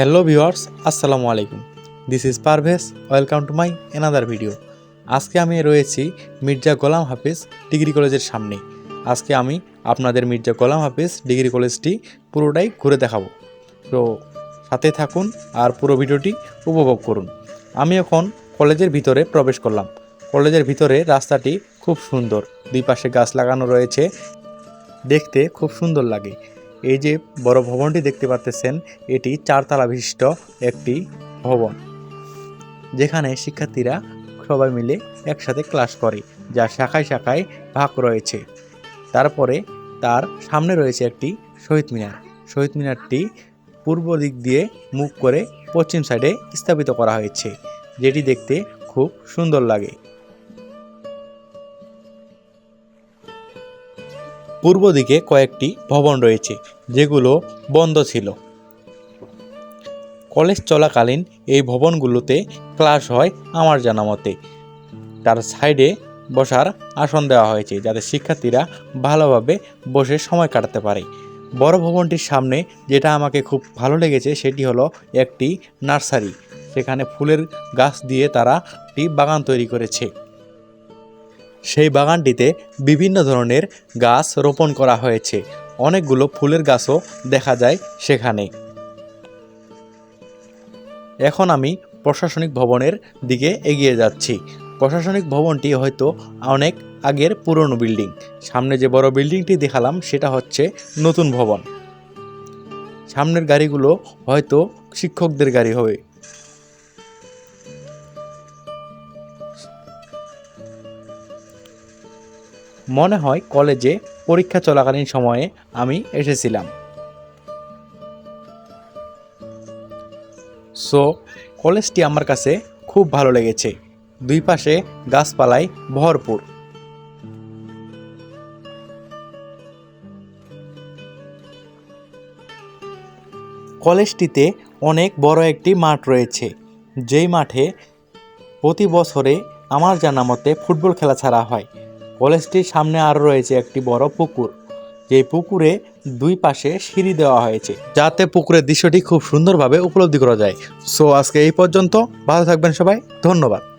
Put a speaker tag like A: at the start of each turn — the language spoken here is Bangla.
A: হ্যালো ভিউয়ার্স আসসালামু আলাইকুম this is Parvez welcome to my another video আজকে আমি রয়েছি মির্জা গোলাম হাফিজ ডিগ্রি কলেজের সামনে। আজকে আমি আপনাদের মির্জা গোলাম হাফিজ ডিগ্রি কলেজটি পুরোটাই ঘুরে দেখাবো। তো সাথে থাকুন আর পুরো ভিডিওটি উপভোগ করুন। আমি এখন কলেজের ভিতরে প্রবেশ করলাম। কলেজের ভিতরে রাস্তাটি খুব সুন্দর। দুই পাশে গাছ লাগানো রয়েছে। দেখতে খুব সুন্দর লাগে। এই যে বড় ভবনটি দেখতে পাচ্ছেন এটি চারতলা বিশিষ্ট একটি ভবন, যেখানে শিক্ষার্থীরা সবাই মিলে একসাথে ক্লাস করে, যা শাখায় শাখায় ভাগ রয়েছে। তারপরে তার সামনে রয়েছে একটি শহীদ মিনার। শহীদ মিনারটি পূর্ব দিক দিয়ে মুখ করে পশ্চিম সাইডে স্থাপিত করা হয়েছে, যেটি দেখতে খুব সুন্দর লাগে। পূর্ব দিকে কয়েকটি ভবন রয়েছে, যেগুলো বন্ধ ছিল। কলেজ চলাকালীন এই ভবনগুলোতে ক্লাস হয় আমার জানা মতে। তার সাইডে বসার আসন দেওয়া হয়েছে, যাতে শিক্ষার্থীরা ভালোভাবে বসে সময় কাটাতে পারে। বড় ভবনটির সামনে যেটা আমাকে খুব ভালো লেগেছে সেটি হলো একটি নার্সারি। সেখানে ফুলের গাছ দিয়ে তারা একটি বাগান তৈরি করেছে। সেই বাগানটিতে বিভিন্ন ধরনের গাছ রোপণ করা হয়েছে। অনেকগুলো ফুলের গাছও দেখা যায় সেখানে। এখন আমি প্রশাসনিক ভবনের দিকে এগিয়ে যাচ্ছি। প্রশাসনিক ভবনটি হয়তো অনেক আগের পুরনো বিল্ডিং। সামনে যে বড় বিল্ডিংটি দেখালাম, সেটা হচ্ছে নতুন ভবন। সামনের গাড়িগুলো হয়তো শিক্ষকদের গাড়ি হবে। মনে হয় কলেজে পরীক্ষা চলাকালীন সময়ে আমি এসেছিলাম। সো কলেজটি আমার কাছে খুব ভালো লেগেছে। দুই পাশে গাছপালায় ভরপুর। কলেজটিতে অনেক বড় একটি মাঠ রয়েছে। যেই মাঠে প্রতি বছরে আমার জানা মতে ফুটবল খেলা ছাড়া হয়। কলেজটির সামনে আরও রয়েছে একটি বড় পুকুর। যে পুকুরে দুই পাশে সিঁড়ি দেওয়া হয়েছে। যাতে পুকুরের দৃশ্যটি খুব সুন্দরভাবে উপলব্ধি করা যায়। সো আজকে এই পর্যন্ত। ভালো থাকবেন সবাই। ধন্যবাদ।